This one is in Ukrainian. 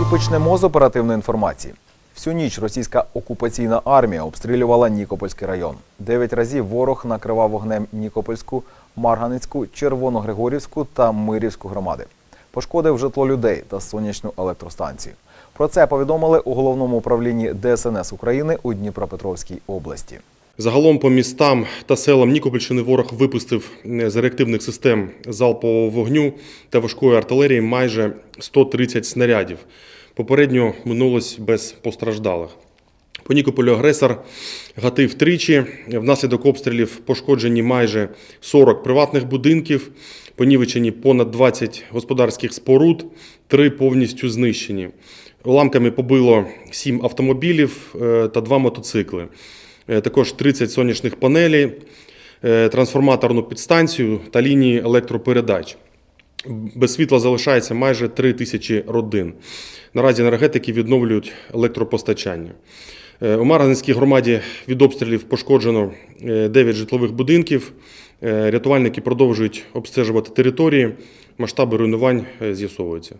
І почнемо з оперативної інформації. Всю ніч російська окупаційна армія обстрілювала Нікопольський район. Дев'ять разів ворог накривав вогнем Нікопольську, Марганицьку, Червоногригорівську та Мирівську громади. Пошкодив житло людей та сонячну електростанцію. Про це повідомили у головному управлінні ДСНС України у Дніпропетровській області. Загалом по містам та селам Нікопольщини ворог випустив е, з реактивних систем залпового вогню та важкої артилерії майже 130 снарядів. Попередньо минулось без постраждалих. По Нікополю агресор гатив тричі. Внаслідок обстрілів пошкоджені майже 40 приватних будинків, понівечені понад 20 господарських споруд, три повністю знищені. Уламками побило 7 автомобілів е, та 2 мотоцикли. Е, Також 30 сонячних панелей, е, трансформаторну підстанцію та лінії електропередач. Без світла залишається майже 3 тисячі родин. Наразі енергетики відновлюють електропостачання. Е, У Марганецькій громаді від обстрілів пошкоджено 9 житлових будинків. Рятувальники продовжують обстежувати території. Масштаби руйнувань з'ясовуються.